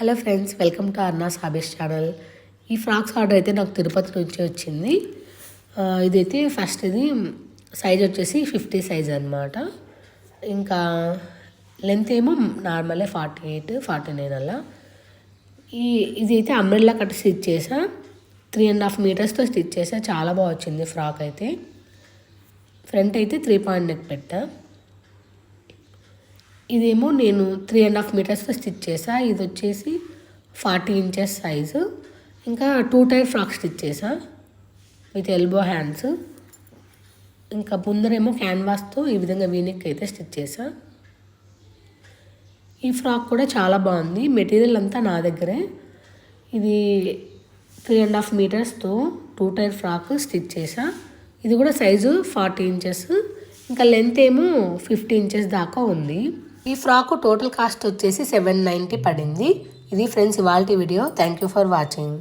Hello friends welcome to Arna hobbies channel. ఈ frocks order అయితే నాకు తిరుపతి నుంచి వచ్చింది. ఇదైతే ఫస్ట్ ఇది సైజ్ వచ్చేసి ఫిఫ్టీ సైజ్ అనమాట ఇంకా లెంత్ ఏమో నార్మలే ఫార్టీ ఎయిట్ ఫార్టీ నైన్ అలా. ఈ ఇది అయితే అంబ్రెల్లా కట్ స్టిచ్ చేసా త్రీ అండ్ హాఫ్ మీటర్స్తో స్టిచ్ చేసా. చాలా బాగా వచ్చింది ఫ్రాక్ అయితే. ఫ్రంట్ అయితే త్రీ పాయింట్ నెక్ పెట్టా. ఇదేమో నేను త్రీ అండ్ హాఫ్ మీటర్స్తో స్టిచ్ చేసా. ఇది వచ్చేసి ఫార్టీ ఇంచెస్ సైజు ఇంకా టూ టైర్ ఫ్రాక్ స్టిచ్ చేసా విత్ ఎల్బో హ్యాండ్స్ ఇంకా ముందరేమో క్యాన్వాస్తో ఈ విధంగా వీనెక్ అయితే స్టిచ్ చేసా. ఈ ఫ్రాక్ కూడా చాలా బాగుంది. మెటీరియల్ అంతా నా దగ్గరే. ఇది త్రీ అండ్ హాఫ్ మీటర్స్తో టూ టైర్ ఫ్రాక్ స్టిచ్ చేసా. ఇది కూడా సైజు ఫార్టీ ఇంచెస్ ఇంకా లెంత్ ఏమో ఫిఫ్టీ ఇంచెస్ దాకా ఉంది. ఈ ఫ్రాక్ టోటల్ కాస్ట్ వచ్చేసి సెవెన్ నైంటీ పడింది. ఇది ఫ్రెండ్స్ ఇవాళ video. Thank you for watching.